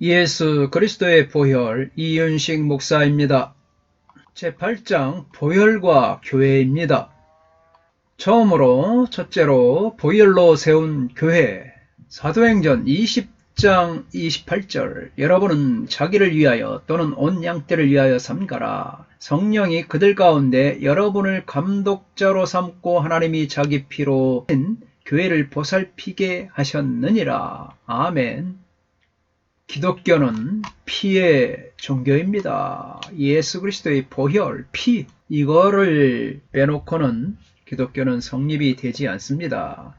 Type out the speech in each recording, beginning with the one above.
예수 그리스도의 보혈 이윤식 목사입니다. 제8장 보혈과 교회입니다. 처음으로 첫째로 보혈로 세운 교회 사도행전 20장 28절 여러분은 자기를 위하여 또는 온 양떼를 위하여 삼가라 성령이 그들 가운데 여러분을 감독자로 삼고 하나님이 자기 피로 교회를 보살피게 하셨느니라 아멘 기독교는 피의 종교입니다. 예수 그리스도의 보혈, 피, 이거를 빼놓고는 기독교는 성립이 되지 않습니다.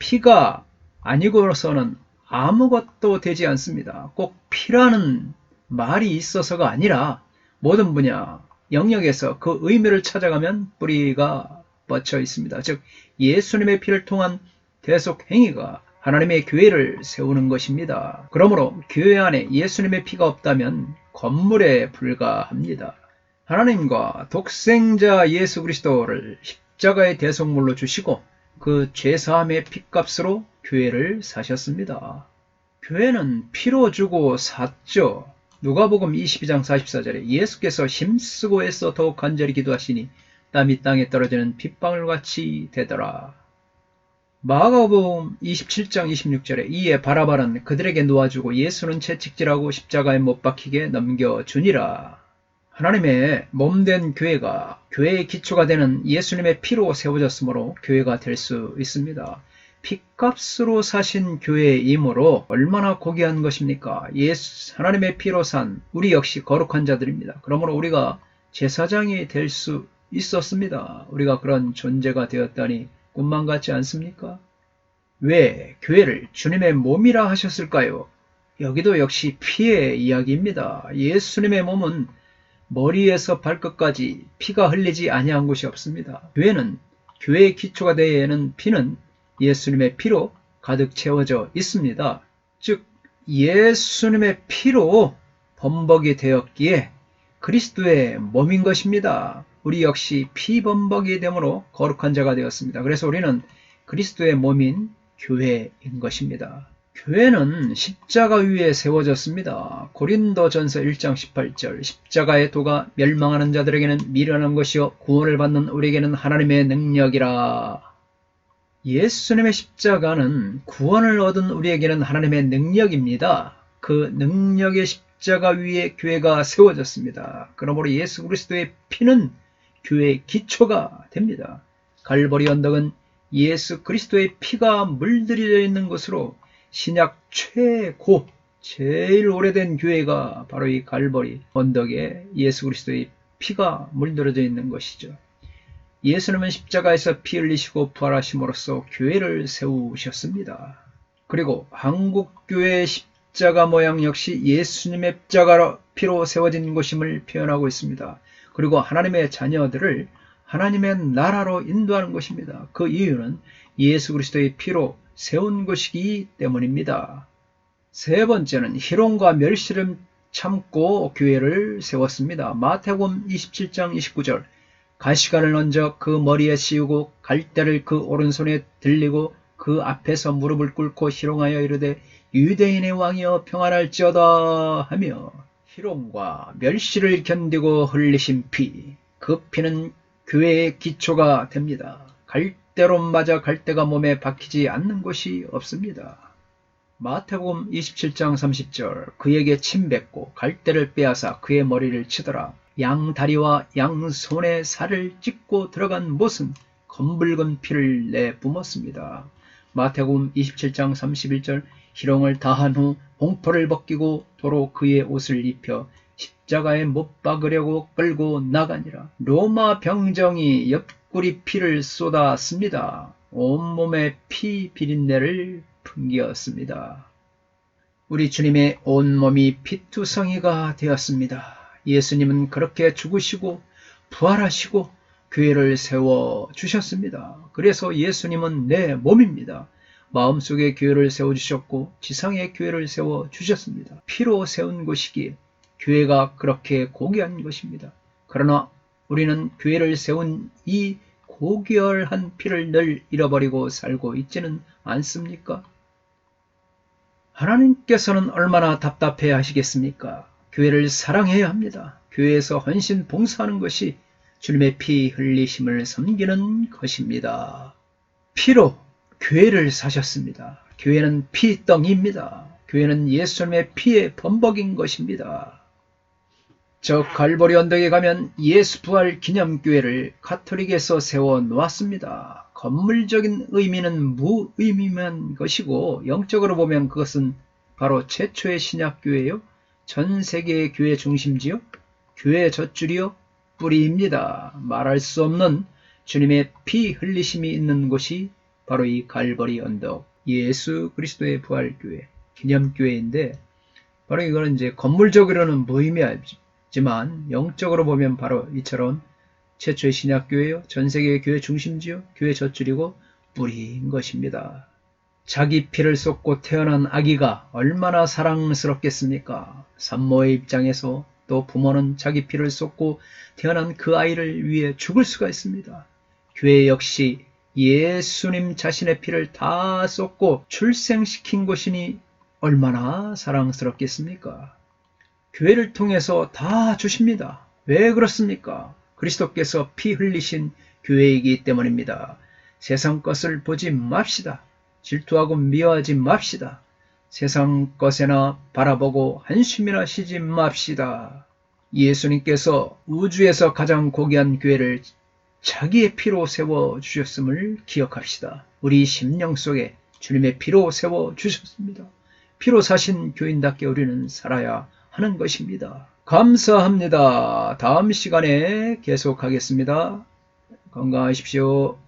피가 아니고서는 아무것도 되지 않습니다. 꼭 피라는 말이 있어서가 아니라 모든 분야, 영역에서 그 의미를 찾아가면 뿌리가 뻗쳐 있습니다. 즉, 예수님의 피를 통한 대속 행위가 하나님의 교회를 세우는 것입니다. 그러므로 교회 안에 예수님의 피가 없다면 건물에 불과합니다. 하나님과 독생자 예수 그리스도를 십자가의 대속물로 주시고 그 죄사함의 피값으로 교회를 사셨습니다. 교회는 피로 주고 샀죠. 누가복음 22장 44절에 예수께서 힘쓰고 애써 더욱 간절히 기도하시니 땀이 땅에 떨어지는 빗방울 같이 되더라. 마가복음 27장 26절에 이에 바라바는 그들에게 놓아주고 예수는 채찍질하고 십자가에 못 박히게 넘겨주니라. 하나님의 몸된 교회가 교회의 기초가 되는 예수님의 피로 세워졌으므로 교회가 될 수 있습니다. 피값으로 사신 교회이므로 얼마나 고귀한 것입니까? 예수 하나님의 피로 산 우리 역시 거룩한 자들입니다. 그러므로 우리가 제사장이 될 수 있었습니다. 우리가 그런 존재가 되었다니 꿈만 같지 않습니까? 왜 교회를 주님의 몸이라 하셨을까요? 여기도 역시 피의 이야기입니다. 예수님의 몸은 머리에서 발끝까지 피가 흘리지 아니한 곳이 없습니다. 교회는 교회의 기초가 되는 피는 예수님의 피로 가득 채워져 있습니다. 즉 예수님의 피로 범벅이 되었기에 그리스도의 몸인 것입니다. 우리 역시 피범벅이 되므로 거룩한 자가 되었습니다. 그래서 우리는 그리스도의 몸인 교회인 것입니다. 교회는 십자가 위에 세워졌습니다. 고린도전서 1장 18절 십자가의 도가 멸망하는 자들에게는 미련한 것이요 구원을 받는 우리에게는 하나님의 능력이라. 예수님의 십자가는 구원을 얻은 우리에게는 하나님의 능력입니다. 그 능력의 십자가 위에 교회가 세워졌습니다. 그러므로 예수 그리스도의 피는 교회의 기초가 됩니다. 갈보리 언덕은 예수 그리스도의 피가 물들여 있는 것으로 신약 최고 제일 오래된 교회가 바로 이 갈보리 언덕에 예수 그리스도의 피가 물들어져 있는 것이죠. 예수님은 십자가에서 피 흘리시고 부활하심으로써 교회를 세우셨습니다. 그리고 한국교회의 십자가 모양 역시 예수님의 십자가 피로 세워진 곳임을 표현하고 있습니다. 그리고 하나님의 자녀들을 하나님의 나라로 인도하는 것입니다. 그 이유는 예수 그리스도의 피로 세운 것이기 때문입니다. 세 번째는 희롱과 멸시를 참고 교회를 세웠습니다. 마태복음 27장 29절 가시관을 얹어 그 머리에 씌우고 갈대를 그 오른손에 들리고 그 앞에서 무릎을 꿇고 희롱하여 이르되 유대인의 왕이여 평안할지어다 하며 희롱과 멸시를 견디고 흘리신 피, 그 피는 교회의 기초가 됩니다. 갈대로 맞아 갈대가 몸에 박히지 않는 곳이 없습니다. 마태복음 27장 30절 그에게 침 뱉고 갈대를 빼앗아 그의 머리를 치더라. 양 다리와 양 손에 살을 찢고 들어간 못은 검붉은 피를 내뿜었습니다. 마태복음 27장 31절 희롱을 다한 후 봉포를 벗기고 도로 그의 옷을 입혀 십자가에 못 박으려고 끌고 나가니라. 로마 병정이 옆구리 피를 쏟았습니다. 온몸에 피 비린내를 풍기었습니다. 우리 주님의 온몸이 피투성이가 되었습니다. 예수님은 그렇게 죽으시고 부활하시고 교회를 세워 주셨습니다. 그래서 예수님은 내 몸입니다. 마음속에 교회를 세워주셨고 지상에 교회를 세워주셨습니다. 피로 세운 것이기에 교회가 그렇게 고귀한 것입니다. 그러나 우리는 교회를 세운 이 고귀한 피를 늘 잃어버리고 살고 있지는 않습니까? 하나님께서는 얼마나 답답해 하시겠습니까? 교회를 사랑해야 합니다. 교회에서 헌신 봉사하는 것이 주님의 피 흘리심을 섬기는 것입니다. 피로 교회를 사셨습니다. 교회는 피덩이입니다. 교회는 예수님의 피의 범벅인 것입니다. 저 갈보리 언덕에 가면 예수 부활 기념교회를 카톨릭에서 세워 놓았습니다. 건물적인 의미는 무의미한 것이고 영적으로 보면 그것은 바로 최초의 신약교회요. 전 세계의 교회 중심지요. 교회 젖줄이요. 뿌리입니다. 말할 수 없는 주님의 피 흘리심이 있는 곳이 바로 이 갈보리 언덕 예수 그리스도의 부활교회 기념교회인데 바로 이거는 이제 건물적으로는 무의미하지만 영적으로 보면 바로 이처럼 최초의 신약교회요 전 세계의 교회 중심지요 교회 젖줄이고 뿌리인 것입니다. 자기 피를 쏟고 태어난 아기가 얼마나 사랑스럽겠습니까? 산모의 입장에서 또 부모는 자기 피를 쏟고 태어난 그 아이를 위해 죽을 수가 있습니다. 교회 역시 예수님 자신의 피를 다 쏟고 출생시킨 것이니 얼마나 사랑스럽겠습니까? 교회를 통해서 다 주십니다. 왜 그렇습니까? 그리스도께서 피 흘리신 교회이기 때문입니다. 세상 것을 보지 맙시다. 질투하고 미워하지 맙시다. 세상 것에나 바라보고 한숨이나 쉬지 맙시다. 예수님께서 우주에서 가장 고귀한 교회를 자기의 피로 세워 주셨음을 기억합시다. 우리 심령 속에 주님의 피로 세워 주셨습니다. 피로 사신 교인답게 우리는 살아야 하는 것입니다. 감사합니다. 다음 시간에 계속하겠습니다. 건강하십시오.